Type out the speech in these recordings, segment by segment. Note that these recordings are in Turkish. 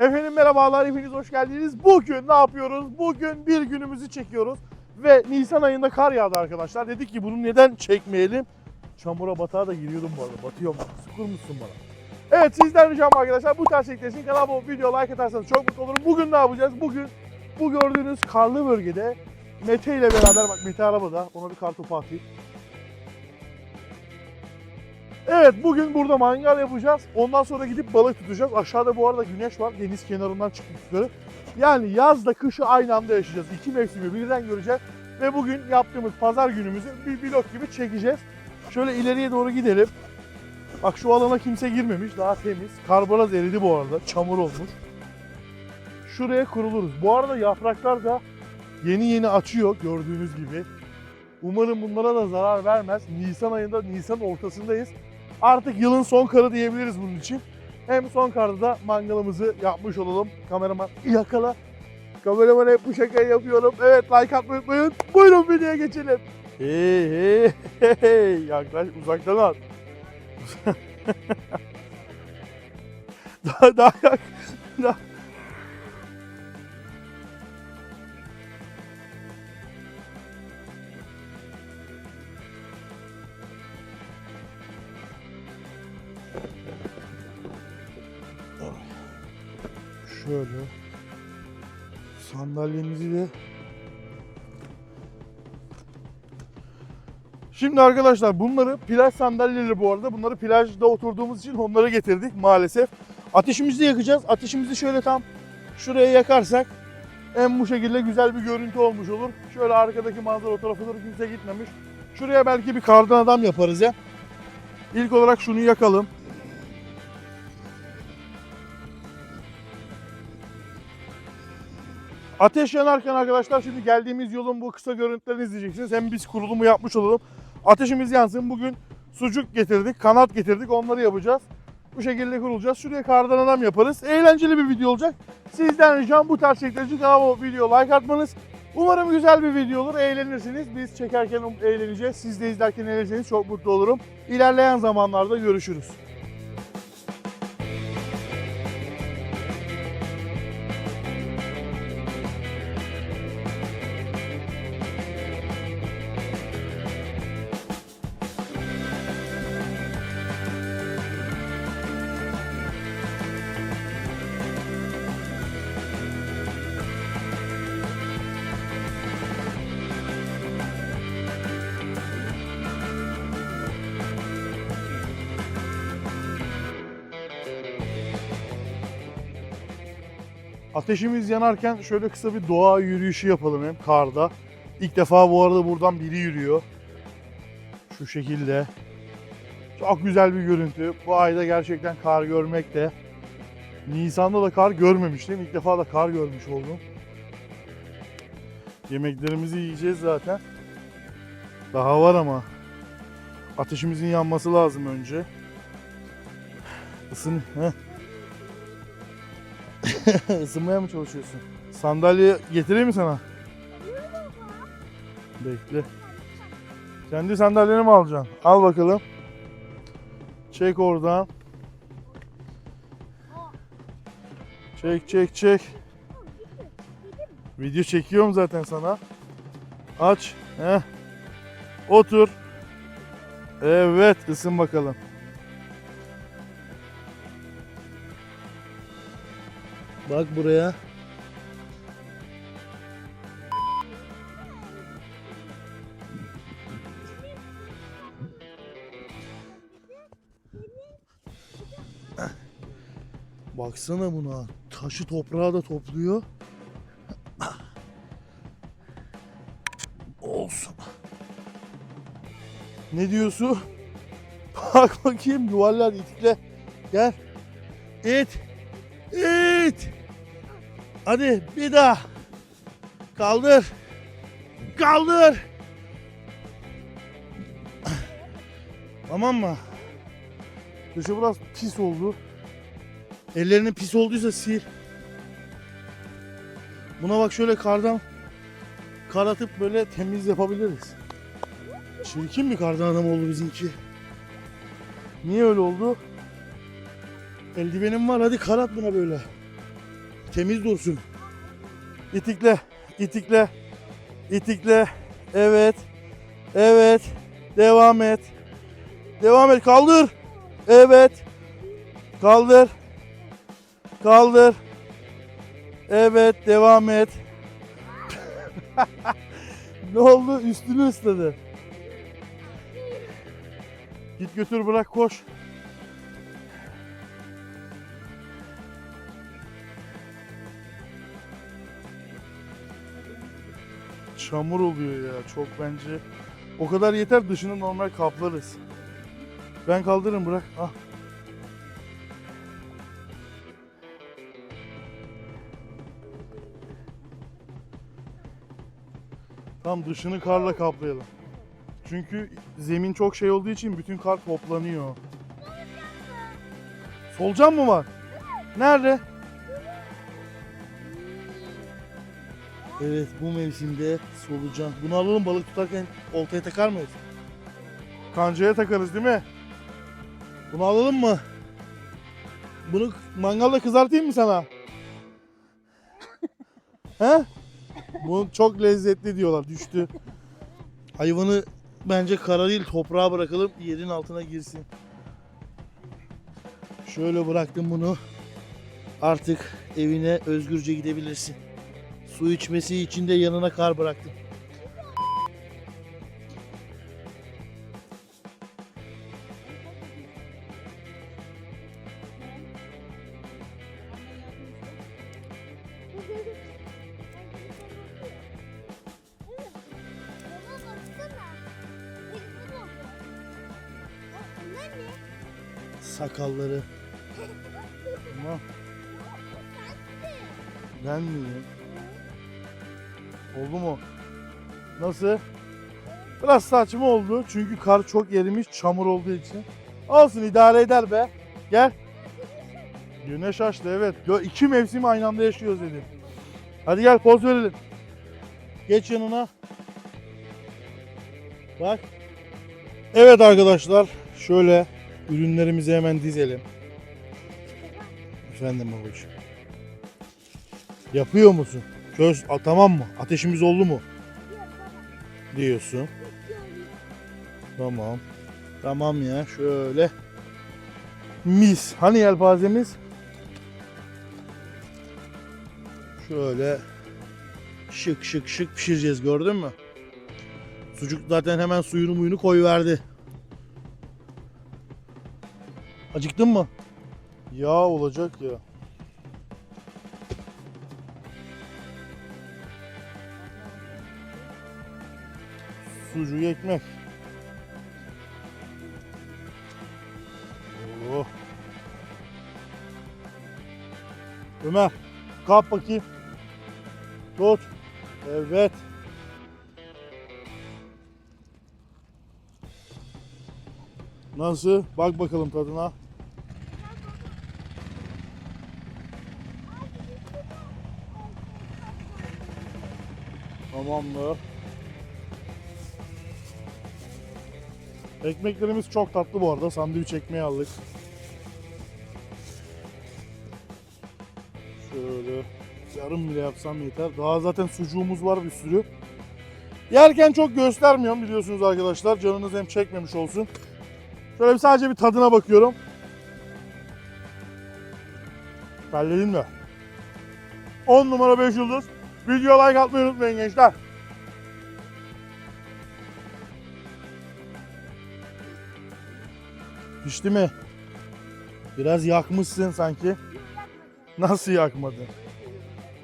Efendim merhabalar, hepiniz hoş geldiniz. Bugün ne yapıyoruz? Bugün bir günümüzü çekiyoruz. Ve Nisan ayında kar yağdı arkadaşlar. Dedik ki bunu neden çekmeyelim? Çamura batağa da giriyordum bu arada. Batıyorum. Sıkır mısın bana? Evet sizden ricam arkadaşlar bu tarz çektiğiniz için video like atarsanız çok mutlu olurum. Bugün ne yapacağız? Bugün bu gördüğünüz karlı bölgede Mete ile beraber bak Mete arabada ona bir kar topu atayım. Evet bugün burada mangal yapacağız. Ondan sonra gidip balık tutacağız. Aşağıda bu arada güneş var. Deniz kenarından çıktık yukarı. Yani yazla kışı aynı anda yaşayacağız. İki mevsimi birden göreceğiz. Ve bugün yaptığımız pazar günümüzü bir vlog gibi çekeceğiz. Şöyle ileriye doğru gidelim. Bak şu alana kimse girmemiş. Daha temiz. Karbonaz eridi bu arada. Çamur olmuş. Şuraya kuruluruz. Bu arada yapraklar da yeni yeni açıyor gördüğünüz gibi. Umarım bunlara da zarar vermez. Nisan ayında, Nisan ortasındayız. Artık yılın son karı diyebiliriz bunun için. Hem son karda da mangalımızı yapmış olalım. Kameraman yakala. Kameraman hep bu şakayı yapıyorum. Evet like atmayı unutmayın. Buyurun videoya geçelim. Hey hey hey. Yaklaş uzaktan at. daha daha. Daha. Şöyle sandalyemizi de Şimdi arkadaşlar bunları plaj sandalyeleri bu arada. Bunları plajda oturduğumuz için onları getirdik maalesef. Ateşimizi yakacağız. Ateşimizi şöyle tam şuraya yakarsak en bu şekilde güzel bir görüntü olmuş olur. Şöyle arkadaki manzara o tarafa doğru kimse gitmemiş. Şuraya belki bir kardan adam yaparız ya. İlk olarak şunu yakalım. Ateş yanarken arkadaşlar şimdi geldiğimiz yolun bu kısa görüntülerini izleyeceksiniz. Hem biz kurulumu yapmış olalım. Ateşimiz yansın. Bugün sucuk getirdik, kanat getirdik. Onları yapacağız. Bu şekilde kurulacağız. Şuraya kardan adam yaparız. Eğlenceli bir video olacak. Sizden ricam bu tarz şekilde için kanalıma video like atmanız. Umarım güzel bir video olur. Eğlenirsiniz. Biz çekerken eğleneceğiz. Siz de izlerken eğlenirseniz çok mutlu olurum. İlerleyen zamanlarda görüşürüz. Ateşimiz yanarken şöyle kısa bir doğa yürüyüşü yapalım hem karda. İlk defa bu arada buradan biri yürüyor. Şu şekilde. Çok güzel bir görüntü. Bu ayda gerçekten kar görmek de. Nisan'da da kar görmemiştim. İlk defa da kar görmüş oldum. Yemeklerimizi yiyeceğiz zaten. Daha var ama. Ateşimizin yanması lazım önce. Isın. Heh. Isınmaya mı çalışıyorsun? Sandalye getireyim mi sana? Bekle. Kendi sandalyeni mi alacaksın? Al bakalım. Çek oradan. Çek çek çek. Video çekiyorum zaten sana. Aç. Heh. Otur. Evet ısın bakalım. Bak buraya. Baksana buna. Taşı toprağı da topluyor. Olsun. Ne diyorsun? Bak bakayım yuvarlar itikle. Gel. İt. Hadi bir daha. Kaldır. Kaldır. Tamam mı? Dışı biraz pis oldu. Ellerinin pis olduysa sil. Buna bak şöyle kardan kar atıp böyle temiz yapabiliriz. Çirkin bir kardan adam oldu bizimki. Niye öyle oldu? Eldivenim var hadi kar at buna böyle. Temiz dursun. İtikle, itikle, itikle. Evet, evet. Devam et. Devam et. Kaldır. Evet. Kaldır. Kaldır. Evet, devam et. ne oldu? Üstünü ısladı. Git götür bırak koş. Çamur oluyor ya çok bence. O kadar yeter dışını normal kaplarız. Ben kaldırırım bırak. Ah. Tam dışını karla kaplayalım. Çünkü zemin çok şey olduğu için bütün kar toplanıyor. Solucan mı var? Nerede? Evet bu mevsimde solucan. Bunu alalım balık tutarken oltaya takar mıyız? Kancaya takarız değil mi? Bunu alalım mı? Bunu mangalda kızartayım mı sana? He? Bu çok lezzetli diyorlar. Düştü. Hayvanı bence kara değil toprağa bırakalım yerin altına girsin. Şöyle bıraktım bunu. Artık evine özgürce gidebilirsin. Su içmesi için de yanına kar bıraktım. Sakalları. Tamam. Ben miyim? Oldu mu? Nasıl? Biraz saçma oldu çünkü kar çok erimiş çamur olduğu için. Olsun idare eder be. Gel. Güneş açtı evet. İki mevsim aynı anda yaşıyoruz dedim. Hadi gel poz verelim. Geç yanına. Bak. Evet arkadaşlar şöyle ürünlerimizi hemen dizelim. Efendim babacığım. Yapıyor musun? Köz A, tamam mı? Ateşimiz oldu mu? Diyorsun. Tamam. Tamam ya şöyle. Mis. Hani yelpazemiz? Şöyle şık şık şık pişireceğiz gördün mü? Sucuk zaten hemen suyunu muyunu koyuverdi. Acıktın mı? Yağ olacak ya. Sucuğu ekmek. Oh. Ömer, kap bakayım. Tut. Evet. Nasıl? Bak bakalım tadına. Tamamdır. Ekmeklerimiz çok tatlı bu arada. Sandviç ekmeği aldık. Şöyle yarım bile yapsam yeter. Daha zaten sucuğumuz var bir sürü. Yerken çok göstermiyorum biliyorsunuz arkadaşlar. Canınız hem çekmemiş olsun. Şöyle bir sadece bir tadına bakıyorum. Belledin mi? 10 numara 5 yıldız. Videoya like atmayı unutmayın gençler. Pişti mi? Biraz yakmışsın sanki. Nasıl yakmadın?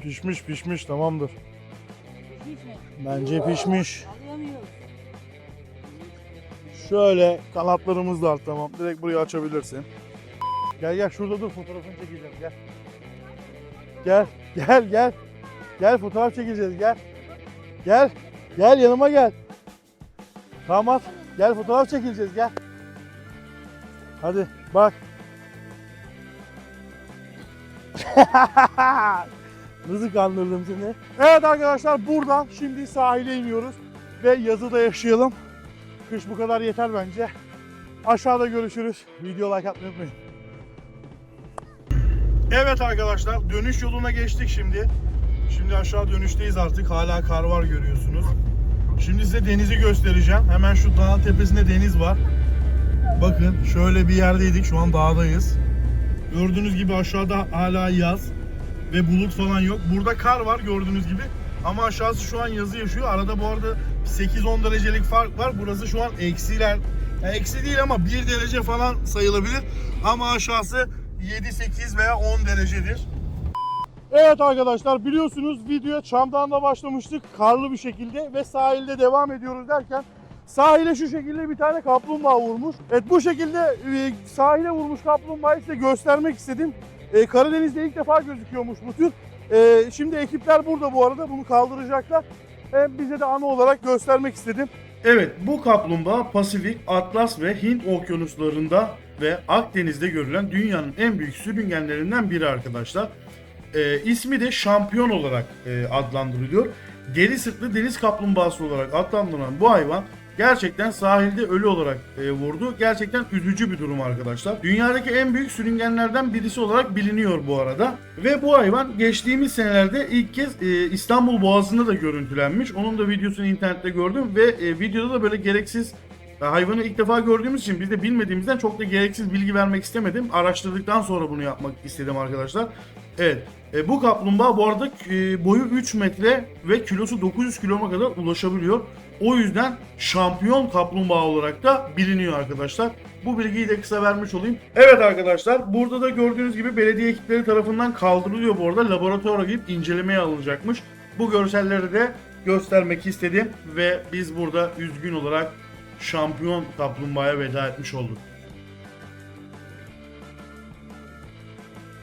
Pişmiş pişmiş tamamdır. Bence pişmiş. Şöyle kanatlarımız da var tamam. Direkt burayı açabilirsin. Gel gel şurada dur fotoğrafını çekeceğim gel. Gel gel gel. Gel fotoğraf çekeceğiz gel. Gel. Gel yanıma gel. Tamam. Gel fotoğraf çekileceğiz gel. Hadi bak. Nasıl kandırdım seni? Evet arkadaşlar buradan şimdi sahile iniyoruz. Ve yazıda yaşayalım. Kış bu kadar yeter bence. Aşağıda görüşürüz. Video like atmayı unutmayın. Evet arkadaşlar dönüş yoluna geçtik şimdi. Şimdi aşağı dönüşteyiz artık. Hala kar var görüyorsunuz. Şimdi size denizi göstereceğim. Hemen şu dağın tepesinde deniz var. Bakın şöyle bir yerdeydik. Şu an dağdayız. Gördüğünüz gibi aşağıda hala yaz ve bulut falan yok. Burada kar var gördüğünüz gibi. Ama aşağısı şu an yazı yaşıyor. Arada bu arada 8-10 derecelik fark var. Burası şu an eksiler. Yani eksi değil ama 1 derece falan sayılabilir. Ama aşağısı 7-8 veya 10 derecedir. Evet arkadaşlar biliyorsunuz videoya Çamdağ'da başlamıştık karlı bir şekilde ve sahilde devam ediyoruz derken sahile şu şekilde bir tane kaplumbağa vurmuş. Evet bu şekilde e, sahile vurmuş kaplumbağayı size göstermek istedim. E, Karadeniz'de ilk defa gözüküyormuş bu tür. E, şimdi ekipler burada bu arada bunu kaldıracaklar. Hem bize de anı olarak göstermek istedim. Evet bu kaplumbağa Pasifik, Atlas ve Hint okyanuslarında ve Akdeniz'de görülen dünyanın en büyük sürüngenlerinden biri arkadaşlar. E, ismi de şampiyon olarak e, adlandırılıyor. Deri sırtlı deniz kaplumbağası olarak adlandırılan bu hayvan gerçekten sahilde ölü olarak e, vurdu. Gerçekten üzücü bir durum arkadaşlar. Dünyadaki en büyük sürüngenlerden birisi olarak biliniyor bu arada. Ve bu hayvan geçtiğimiz senelerde ilk kez e, İstanbul Boğazı'nda da görüntülenmiş. Onun da videosunu internette gördüm ve e, videoda da böyle gereksiz Hayvanı ilk defa gördüğümüz için biz de bilmediğimizden çok da gereksiz bilgi vermek istemedim. Araştırdıktan sonra bunu yapmak istedim arkadaşlar. Evet. e, bu kaplumbağa bu arada e, boyu 3 metre ve kilosu 900 kiloma kadar ulaşabiliyor. O yüzden şampiyon kaplumbağa olarak da biliniyor arkadaşlar. Bu bilgiyi de kısa vermiş olayım. Evet arkadaşlar burada da gördüğünüz gibi belediye ekipleri tarafından kaldırılıyor bu arada. Laboratuvara gidip incelemeye alınacakmış. Bu görselleri de göstermek istedim ve biz burada üzgün olarak şampiyon kaplumbağaya veda etmiş olduk.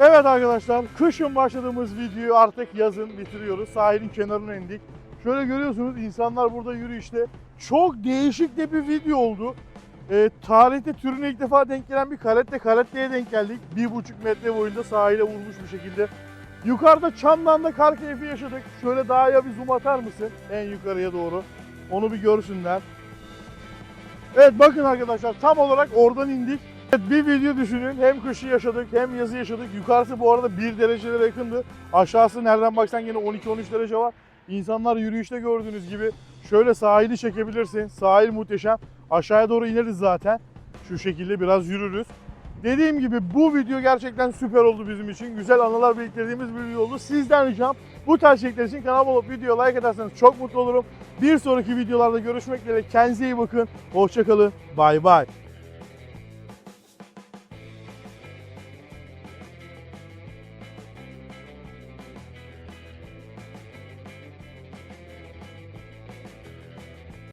Evet arkadaşlar, kışın başladığımız videoyu artık yazın bitiriyoruz. Sahilin kenarına indik. Şöyle görüyorsunuz insanlar burada yürüyüşte. Çok değişik de bir video oldu. Ee, tarihte türüne ilk defa denk gelen bir karette karetteye denk geldik. Bir buçuk metre boyunda sahile vurmuş bir şekilde. Yukarıda Çamlı'da kar keyfi yaşadık. Şöyle dağa bir zoom atar mısın? En yukarıya doğru. Onu bir görsünler. Evet bakın arkadaşlar tam olarak oradan indik. Evet, bir video düşünün. Hem kışı yaşadık hem yazı yaşadık. Yukarısı bu arada 1 derecelere yakındı. Aşağısı nereden baksan yine 12-13 derece var. İnsanlar yürüyüşte gördüğünüz gibi şöyle sahili çekebilirsin. Sahil muhteşem. Aşağıya doğru ineriz zaten. Şu şekilde biraz yürürüz. Dediğim gibi bu video gerçekten süper oldu bizim için. Güzel anılar biriktirdiğimiz bir video oldu. Sizden ricam bu tarz içerikler için kanalıma olup video like ederseniz çok mutlu olurum. Bir sonraki videolarda görüşmek dileğiyle. Kendinize iyi bakın. Hoşçakalın. Bay bay.